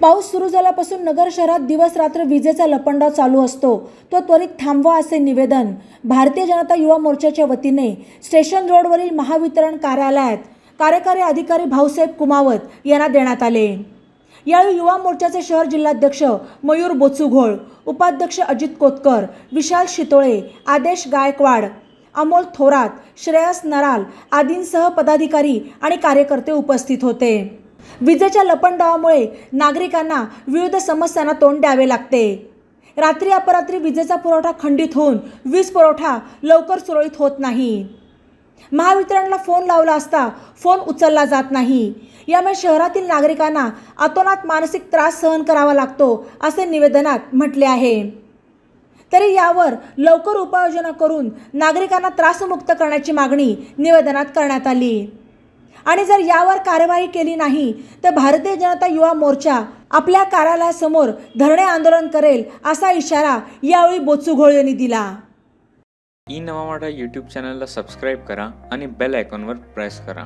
पाऊस सुरू झाल्यापासून नगर शहरात दिवस रात्र विजेचा लपंडाव चालू असतो. तो त्वरित थांबवा असे निवेदन भारतीय जनता युवा मोर्चाच्या वतीने स्टेशन रोडवरील महावितरण कार्यालयात कार्यकारी अधिकारी भाऊसाहेब कुमावत यांना देण्यात आले. यावेळी युवा मोर्चाचे शहर जिल्हाध्यक्ष मयूर बोचुघोळ उपाध्यक्ष अजित कोतकर विशाल शितोळे आदेश गायकवाड अमोल थोरात श्रेयस नराल आदींसह पदाधिकारी आणि कार्यकर्ते उपस्थित होते. विजेच्या लपंडावामुळे नागरिकांना विविध समस्यांना तोंड द्यावे लागते. रात्री अपरात्री विजेचा पुरवठा खंडित होऊन वीज पुरवठा लवकर सुरळीत होत नाही. महावितरणला फोन लावला असता फोन उचलला जात नाही. यामुळे शहरातील नागरिकांना अतोनात मानसिक त्रास सहन करावा लागतो असे निवेदनात म्हटले आहे. तरी यावर लवकर उपाययोजना करून नागरिकांना त्रासमुक्त करण्याची मागणी निवेदनात करण्यात आली. आणि जर यावर कार्यवाही केली नाही तर भारतीय जनता युवा मोर्चा आपल्या कार्यालयासमोर धरणे आंदोलन करेल असा इशारा यावेळी बोचुघोळ यांनी दिला. ई नवा मराठा यूट्यूब चॅनलला सबस्क्राईब करा आणि बेल आयकॉनवर प्रेस करा.